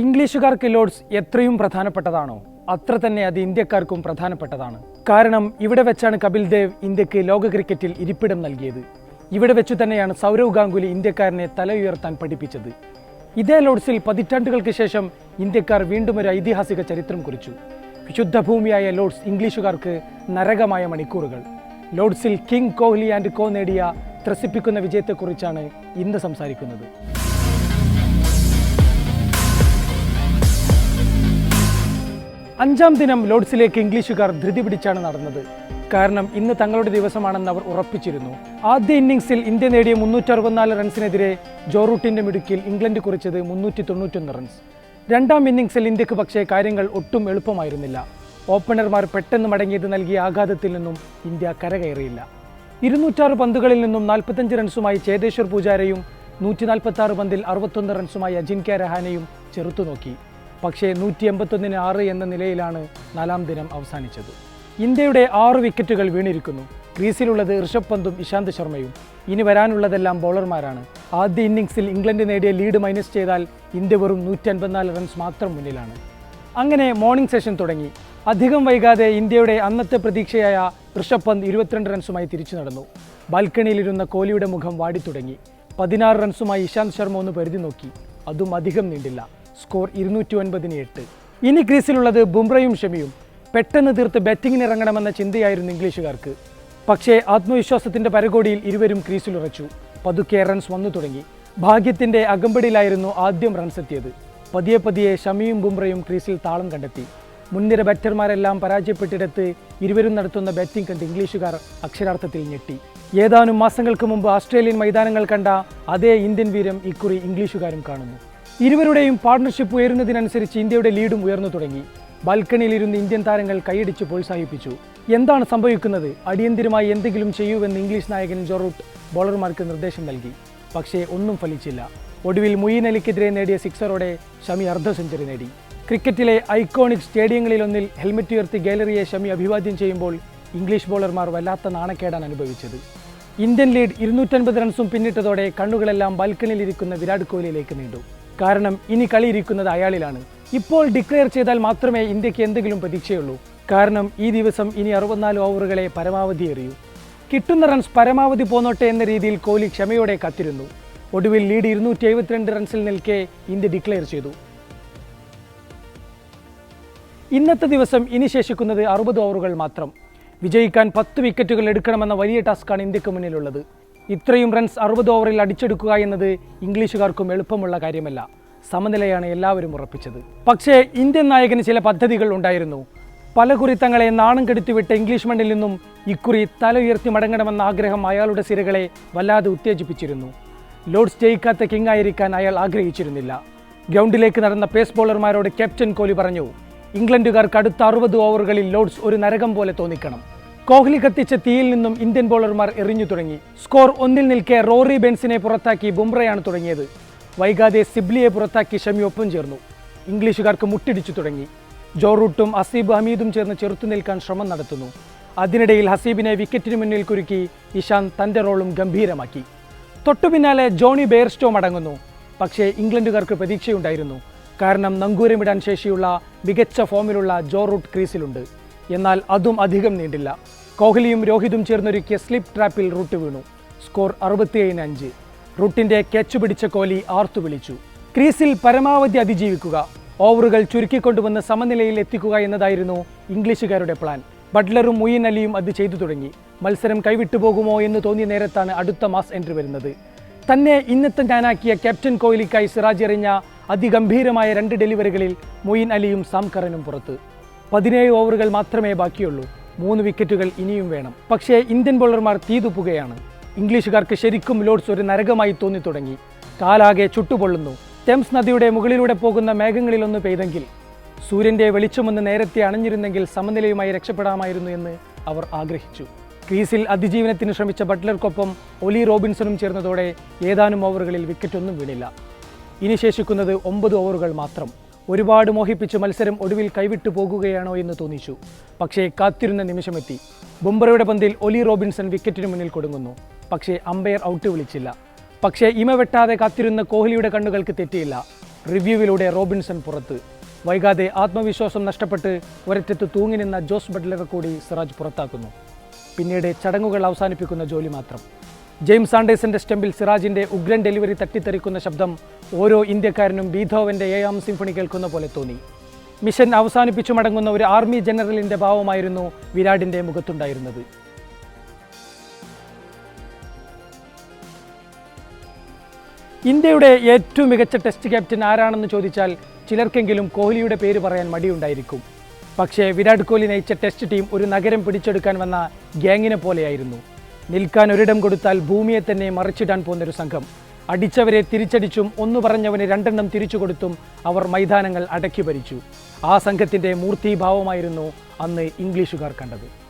ഇംഗ്ലീഷുകാർക്ക് lords എത്രയും പ്രധാനപ്പെട്ടതാണോ അത്ര തന്നെ അത് ഇന്ത്യക്കാർക്കും പ്രധാനപ്പെട്ടതാണ്. കാരണം ഇവിടെ വെച്ചാണ് കപിൽ ദേവ് ഇന്ത്യയ്ക്ക് ലോക ക്രിക്കറ്റിൽ ഇരിപ്പിടം നൽകിയത്. ഇവിടെ വെച്ചു തന്നെയാണ് സൗരവ് ഗാംഗുലി ഇന്ത്യക്കാരനെ തല ഉയർത്താൻ പഠിപ്പിച്ചത്. ഇതേ ലോഡ്സിൽ പതിറ്റാണ്ടുകൾക്ക് ശേഷം ഇന്ത്യക്കാർ വീണ്ടും ഒരു ഐതിഹാസിക ചരിത്രം കുറിച്ചു. വിശുദ്ധ ഭൂമിയായ ലോഡ്സ് ഇംഗ്ലീഷുകാർക്ക് നരകമായ മണിക്കൂറുകൾ. ലോഡ്സിൽ കിങ് കോഹ്ലി ആൻഡ് കോ നേടിയ ത്രസിപ്പിക്കുന്ന വിജയത്തെക്കുറിച്ചാണ് ഇന്ന് സംസാരിക്കുന്നത്. അഞ്ചാം ദിനം ലോഡ്സിലേക്ക് ഇംഗ്ലീഷുകാർ ധൃതി പിടിച്ചാണ് നടന്നത്. കാരണം ഇന്ന് തങ്ങളുടെ ദിവസമാണെന്ന് അവർ ഉറപ്പിച്ചിരുന്നു. ആദ്യ ഇന്നിംഗ്സിൽ ഇന്ത്യ നേടിയ മുന്നൂറ്റി അറുപത്തിനാല് റൺസിനെതിരെ ജോറൂട്ടിന്റെ മിടുക്കിൽ ഇംഗ്ലണ്ട് കുറിച്ചത് മുന്നൂറ്റി തൊണ്ണൂറ്റൊന്ന് റൺസ്. രണ്ടാം ഇന്നിംഗ്സിൽ ഇന്ത്യയ്ക്ക് പക്ഷേ കാര്യങ്ങൾ ഒട്ടും എളുപ്പമായിരുന്നില്ല. ഓപ്പണർമാർ പെട്ടെന്ന് മടങ്ങിയത് നൽകിയ ആഘാതത്തിൽ നിന്നും ഇന്ത്യ കരകയറിയില്ല. ഇരുന്നൂറ്റാറ് പന്തുകളിൽ നിന്നും നാൽപ്പത്തഞ്ച് റൺസുമായി ചേതേശ്വർ പൂജാരയും നൂറ്റി നാൽപ്പത്തി പന്തിൽ അറുപത്തൊന്ന് റൺസുമായി അജിൻക്യ രഹാനെയും ചെറുത്തുനോക്കി. പക്ഷേ നൂറ്റി എൺപത്തൊന്നിന് ആറ് എന്ന നിലയിലാണ് നാലാം ദിനം അവസാനിച്ചത്. ഇന്ത്യയുടെ ആറ് വിക്കറ്റുകൾ വീണിരിക്കുന്നു. ക്രീസിലുള്ളത് ഋഷഭ് പന്തും ഇശാന്ത് ശർമ്മയും. ഇനി വരാനുള്ളതെല്ലാം ബൗളർമാരാണ്. ആദ്യ ഇന്നിംഗ്സിൽ ഇംഗ്ലണ്ട് നേടിയ ലീഡ് മൈനസ് ചെയ്താൽ ഇന്ത്യ വെറും നൂറ്റി അൻപത്തിനാല് റൺസ് മാത്രം മുന്നിലാണ്. അങ്ങനെ മോർണിംഗ് സെഷൻ തുടങ്ങി. അധികം വൈകാതെ ഇന്ത്യയുടെ അന്നത്തെ പ്രതീക്ഷയായ ഋഷഭ് പന്ത് ഇരുപത്തിരണ്ട് റൺസുമായി തിരിച്ചു നടന്നു. ബാൽക്കണിയിലിരുന്ന കോഹ്ലിയുടെ മുഖം വാടിത്തുടങ്ങി. പതിനാറ് റൺസുമായി ഇശാന്ത് ശർമ്മ ഒന്ന് പരിധി നോക്കി. അതും അധികം നീണ്ടില്ല. സ്കോർ ഇരുന്നൂറ്റി ഒൻപതിന് എട്ട്. ഇനി ക്രീസിലുള്ളത് ബുംറയും ഷമിയും. പെട്ടെന്ന് തീർത്ത് ബാറ്റിങ്ങിന് ഇറങ്ങണമെന്ന ചിന്തയായിരുന്നു ഇംഗ്ലീഷുകാർക്ക്. പക്ഷേ ആത്മവിശ്വാസത്തിന്റെ പരകോടിയിൽ ഇരുവരും ക്രീസിലുറച്ചു പതുക്കെ റൺസ് വന്നു തുടങ്ങി. ഭാഗ്യത്തിന്റെ അകമ്പടിയിലായിരുന്നു ആദ്യം റൺസ് എത്തിയത്. പതിയെ പതിയെ ഷമിയും ബുംറയും ക്രീസിൽ താളം കണ്ടെത്തി. മുൻനിര ബാറ്റർമാരെല്ലാം പരാജയപ്പെട്ടിടത്ത് ഇരുവരും നടത്തുന്ന ബാറ്റിംഗ് കണ്ട് ഇംഗ്ലീഷുകാർ അക്ഷരാർത്ഥത്തിൽ ഞെട്ടി. ഏതാനും മാസങ്ങൾക്ക് മുമ്പ് ഓസ്ട്രേലിയൻ മൈതാനങ്ങൾ കണ്ട അതേ ഇന്ത്യൻ വീരം ഇക്കുറി ഇംഗ്ലീഷുകാരും കാണുന്നു. ഇരുവരുടെയും പാർട്ണർഷിപ്പ് ഉയരുന്നതിനനുസരിച്ച് ഇന്ത്യയുടെ ലീഡും ഉയർന്നു തുടങ്ങി. ബാൽക്കണിയിലിരുന്ന് ഇന്ത്യൻ താരങ്ങൾ കൈയടിച്ച് പ്രോത്സാഹിപ്പിച്ചു. എന്താണ് സംഭവിക്കുന്നത്? അടിയന്തിരമായി എന്തെങ്കിലും ചെയ്യൂവെന്ന് ഇംഗ്ലീഷ് നായകൻ ജോറൂട്ട് ബോളർമാർക്ക് നിർദ്ദേശം നൽകി. പക്ഷേ ഒന്നും ഫലിച്ചില്ല. ഒടുവിൽ മുയിൻ അലിക്കെതിരെ നേടിയ സിക്സറോടെ ഷമി അർദ്ധ സെഞ്ചുറി നേടി. ക്രിക്കറ്റിലെ ഐക്കോണിക് സ്റ്റേഡിയങ്ങളിലൊന്നിൽ ഹെൽമറ്റ് ഉയർത്തി ഗാലറിയെ ഷമി അഭിവാദ്യം ചെയ്യുമ്പോൾ ഇംഗ്ലീഷ് ബോളർമാർ വല്ലാത്ത നാണക്കേടാണ് അനുഭവിച്ചത്. ഇന്ത്യൻ ലീഡ് ഇരുന്നൂറ്റൻപത് റൺസും പിന്നിട്ടതോടെ കണ്ണുകളെല്ലാം ബാൽക്കണിയിലിരിക്കുന്ന വിരാട് കോഹ്ലിയിലേക്ക് നീണ്ടു. കാരണം ഇനി കളിയിരിക്കുന്നത് അയാളിലാണ്. ഇപ്പോൾ ഡിക്ലെയർ ചെയ്താൽ മാത്രമേ ഇന്ത്യയ്ക്ക് എന്തെങ്കിലും പ്രതീക്ഷയുള്ളൂ. കാരണം ഈ ദിവസം ഇനി അറുപത്തിനാല് ഓവറുകളെ പരമാവധി എറിയൂ. കിട്ടുന്ന റൺസ് പരമാവധി പോന്നോട്ടെ എന്ന രീതിയിൽ കോഹ്ലി ക്ഷമയോടെ കത്തിരുന്നു. ഒടുവിൽ ലീഡ് ഇരുന്നൂറ്റി എഴുപത്തിരണ്ട് റൺസിൽ നിൽക്കെ ഇന്ത്യ ഡിക്ലെയർ ചെയ്തു. ഇന്നത്തെ ദിവസം ഇനി ശേഷിക്കുന്നത് അറുപത് ഓവറുകൾ മാത്രം. വിജയിക്കാൻ പത്ത് വിക്കറ്റുകൾ എടുക്കണമെന്ന വലിയ ടാസ്ക്കാണ് ഇന്ത്യയ്ക്ക് മുന്നിലുള്ളത്. ഇത്രയും റൺസ് അറുപത് ഓവറിൽ അടിച്ചെടുക്കുക എന്നത് ഇംഗ്ലീഷുകാർക്കും എളുപ്പമുള്ള കാര്യമല്ല. സമനിലയാണ് എല്ലാവരും ഉറപ്പിച്ചത്. പക്ഷേ ഇന്ത്യൻ നായകന് ചില പദ്ധതികൾ ഉണ്ടായിരുന്നു. പല തങ്ങളെ നാണം കെടുത്തിവിട്ട ഇംഗ്ലീഷ് മണ്ണിൽ നിന്നും ഇക്കുറി തല ഉയർത്തി മടങ്ങണമെന്ന ആഗ്രഹം അയാളുടെ സിരകളെ വല്ലാതെ ഉത്തേജിപ്പിച്ചിരുന്നു. ലോഡ്സ് ജയിക്കാത്ത കിങ് ആയിരിക്കാൻ അയാൾ ആഗ്രഹിച്ചിരുന്നില്ല. ഗ്രൗണ്ടിലേക്ക് നടന്ന പേസ് ബോളർമാരോട് ക്യാപ്റ്റൻ കോഹ്ലി പറഞ്ഞു ഇംഗ്ലണ്ടുകാർക്ക് അടുത്ത അറുപത് ഓവറുകളിൽ ലോഡ്സ് ഒരു നരകം പോലെ തോന്നിക്കണം. കോഹ്ലി കത്തിച്ച തീയിൽ നിന്നും ഇന്ത്യൻ ബോളർമാർ എറിഞ്ഞു തുടങ്ങി. സ്കോർ ഒന്നിൽ നിൽക്കെ റോറി ബെൻസിനെ പുറത്താക്കി ബുംറയാണ് തുടങ്ങിയത്. വൈകാതെ സിബ്ലിയെ പുറത്താക്കി ഷമി ഒപ്പം ചേർന്നു. ഇംഗ്ലീഷുകാർക്ക് മുട്ടിടിച്ചു തുടങ്ങി. ജോറൂട്ടും ഹസീബ് ഹമീദും ചേർന്ന് ചെറുത്തു നിൽക്കാൻ ശ്രമം നടത്തുന്നു. അതിനിടയിൽ ഹസീബിനെ വിക്കറ്റിന് മുന്നിൽ കുരുക്കി ഇഷാന്ത് തന്റെ റോളും ഗംഭീരമാക്കി. തൊട്ടു പിന്നാലെ ജോണി ബെയർസ്റ്റോ മടങ്ങുന്നു പക്ഷേ ഇംഗ്ലണ്ടുകാർക്ക് പ്രതീക്ഷയുണ്ടായിരുന്നു. കാരണം നങ്കൂരമിടാൻ ശേഷിയുള്ള മികച്ച ഫോമിലുള്ള ജോറൂട്ട് ക്രീസിലുണ്ട്. എന്നാൽ അതും അധികം നീണ്ടില്ല. കോഹ്ലിയും രോഹിതും ചേർന്നൊരുക്കിയ സ്ലിപ്പ് ട്രാപ്പിൽ റൂട്ട് വീണു. സ്കോർ അറുപത്തിയേഴിന് അഞ്ച്. റൂട്ടിന്റെ ക്യാച്ച് പിടിച്ച കോഹ്ലി ആർത്തു വിളിച്ചു. ക്രീസിൽ പരമാവധി അതിജീവിക്കുക. ഓവറുകൾ ചുരുക്കിക്കൊണ്ടുവന്ന് സമനിലയിൽ എത്തിക്കുക എന്നതായിരുന്നു ഇംഗ്ലീഷുകാരുടെ പ്ലാൻ. ബട്ട്ലറും മുയിൻ അലിയും അത് ചെയ്തു തുടങ്ങി. മത്സരം കൈവിട്ടു പോകുമോ എന്ന് തോന്നിയ നേരത്താണ് അടുത്ത മാസ് എൻട്രി വരുന്നത്. തന്നെ ഇന്നത്തെ ഞാനാക്കിയ ക്യാപ്റ്റൻ കോഹ്ലിക്കായി സിറാജ് എറിഞ്ഞ അതിഗംഭീരമായ രണ്ട് ഡെലിവറികളിൽ മുയിൻ അലിയും സാംകറനും പുറത്ത്. പതിനേഴ് ഓവറുകൾ മാത്രമേ ബാക്കിയുള്ളൂ. മൂന്ന് വിക്കറ്റുകൾ ഇനിയും വേണം. പക്ഷേ ഇന്ത്യൻ ബോളർമാർ തീതുപ്പുകയാണ്. ഇംഗ്ലീഷുകാർക്ക് ശരിക്കും ലോഡ്സ് ഒരു നരകമായി തോന്നി തുടങ്ങി കാലാകെ ചുട്ടുപൊള്ളുന്നു. തെംസ് നദിയുടെ മുകളിലൂടെ പോകുന്ന മേഘങ്ങളിലൊന്ന് പെയ്തെങ്കിൽ സൂര്യന്റെ വെളിച്ചമൊന്ന് നേരത്തെ അണഞ്ഞിരുന്നെങ്കിൽ സമനിലയുമായി രക്ഷപ്പെടാമായിരുന്നു എന്ന് അവർ ആഗ്രഹിച്ചു. ക്രീസിൽ അതിജീവനത്തിന് ശ്രമിച്ച ബട്ട്ലർക്കൊപ്പം ഒലി റോബിൻസണും ചേർന്നതോടെ ഏതാനും ഓവറുകളിൽ വിക്കറ്റൊന്നും വീണില്ല. ഇനി ശേഷിക്കുന്നത് ഒമ്പത് ഓവറുകൾ മാത്രം. ഒരുപാട് മോഹിപ്പിച്ച് മത്സരം ഒടുവിൽ കൈവിട്ടു പോകുകയാണോ എന്ന് തോന്നിച്ചു. പക്ഷേ കാത്തിരുന്ന നിമിഷമെത്തി. ബുംബറയുടെ പന്തിൽ ഒലി റോബിൻസൺ വിക്കറ്റിന് മുന്നിൽ കൊടുങ്ങുന്നു. പക്ഷേ അമ്പയർ ഔട്ട് വിളിച്ചില്ല. പക്ഷേ ഇമ വെട്ടാതെ കാത്തിരുന്ന കോഹ്ലിയുടെ കണ്ണുകൾക്ക് തെറ്റിയില്ല. റിവ്യൂവിലൂടെ റോബിൻസൺ പുറത്ത്. വൈകാതെ ആത്മവിശ്വാസം നഷ്ടപ്പെട്ട് ഒരറ്റത്ത് തൂങ്ങി നിന്ന ജോസ് ബട്ട്ലറെ കൂടി സിറാജ് പുറത്താക്കുന്നു. പിന്നീട് ചടങ്ങുകൾ അവസാനിപ്പിക്കുന്ന ജോലി മാത്രം. ജെയിംസ് ആൻഡേഴ്സിന്റെ സ്റ്റെമ്പിൽ സിറാജിന്റെ ഉഗ്രൻ ഡെലിവറി തട്ടിത്തെറിക്കുന്ന ശബ്ദം ഓരോ ഇന്ത്യക്കാരനും ബീധോവന്റെ ഏഴാം സിംഫണി കേൾക്കുന്ന പോലെ തോന്നി. മിഷൻ അവസാനിപ്പിച്ചു മടങ്ങുന്ന ഒരു ആർമി ജനറലിന്റെ ഭാവമായിരുന്നു വിരാടിന്റെ മുഖത്തുണ്ടായിരുന്നത്. ഇന്ത്യയുടെ ഏറ്റവും മികച്ച ടെസ്റ്റ് ക്യാപ്റ്റൻ ആരാണെന്ന് ചോദിച്ചാൽ ചിലർക്കെങ്കിലും കോഹ്ലിയുടെ പേര് പറയാൻ മടിയുണ്ടായിരിക്കും. പക്ഷേ വിരാട് കോഹ്ലി നയിച്ച ടെസ്റ്റ് ടീം ഒരു നഗരം പിടിച്ചെടുക്കാൻ വന്ന ഗ്യാങ്ങിനെ പോലെയായിരുന്നു. നിൽക്കാൻ ഒരിടം കൊടുത്താൽ ഭൂമിയെ തന്നെ മറിച്ചിടാൻ പോകുന്നൊരു സംഘം. അടിച്ചവരെ തിരിച്ചടിച്ചും ഒന്നു പറഞ്ഞവനെ രണ്ടെണ്ണം തിരിച്ചു കൊടുത്തും അവർ മൈതാനങ്ങൾ അടക്കി ഭരിച്ചു. ആ സംഘത്തിന്റെ മൂർത്തീഭാവമായിരുന്നു അന്ന് ഇംഗ്ലീഷുകാർ കണ്ടത്.